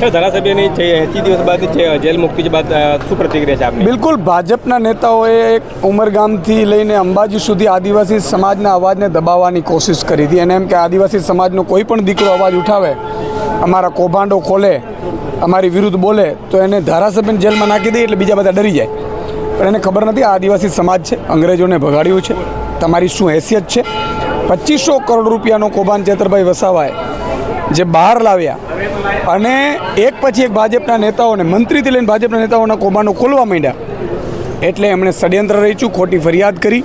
Sir ધારાસભ્યની એસી દિવસ બાદ jail મુક્તિ બાદ શું પ્રતિક્રિયા છે આપની? બિલકુલ, ભાજપના નેતાઓએ એક ઉમરગામથી લઈને અંબાજી સુધી આદિવાસી સમાજના અવાજને દબાવવાની કોશિશ કરી હતી. અને એમ કે આદિવાસી સમાજનો કોઈ પણ દીકરો અવાજ ઉઠાવે, અમારા કૌભાંડો ખોલે, અમારી વિરુદ્ધ બોલે, તો એને ધારાસભ્યને જેલમાં નાખી દે એટલે બીજા બધા ડરી જાય. પણ એને ખબર નથી, આ આદિવાસી સમાજ છે, અંગ્રેજોને ભગાડ્યું છે, તમારી શું હેસિયત છે? પચીસો કરોડ રૂપિયાનો કૌભાંડ ચેતરભાઈ વસાવાએ જે બહાર લાવ્યા અને એક પછી એક ભાજપના નેતાઓને, મંત્રીથી લઈને ભાજપના નેતાઓના કૌભાંડો ખોલવા માંડ્યા. એટલે એમણે ષડયંત્ર રચ્યું, ખોટી ફરિયાદ કરી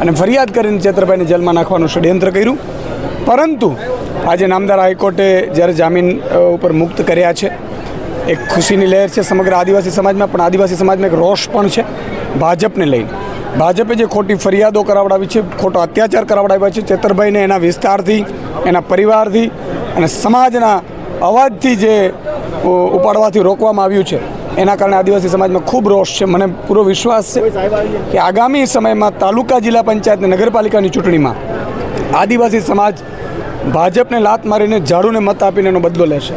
અને ફરિયાદ કરીને ચેતરભાઈને જેલમાં નાખવાનું ષડયંત્ર કર્યું. પરંતુ આજે નામદાર હાઈકોર્ટે જ્યારે જામીન ઉપર મુક્ત કર્યા છે, એક ખુશીની લહેર છે સમગ્ર આદિવાસી સમાજમાં, પણ આદિવાસી સમાજમાં એક રોષ પણ છે ભાજપને લઈને. ભાજપે જે ખોટી ફરિયાદો કરાવડાવી છે, ખોટો અત્યાચાર કરાવડાવ્યા છે, ચેતરભાઈને એના વિસ્તારથી, એના પરિવારથી અને સમાજના અવાજથી જે ઉપાડવાથી રોકવામાં આવ્યું છે, એના કારણે આદિવાસી સમાજમાં ખૂબ રોષ છે. મને પૂરો વિશ્વાસ છે કે આગામી સમયમાં તાલુકા જિલ્લા પંચાયત અને નગરપાલિકાની ચૂંટણીમાં આદિવાસી સમાજ ભાજપને લાત મારીને ઝાડુને મત આપીને એનો બદલો લેશે.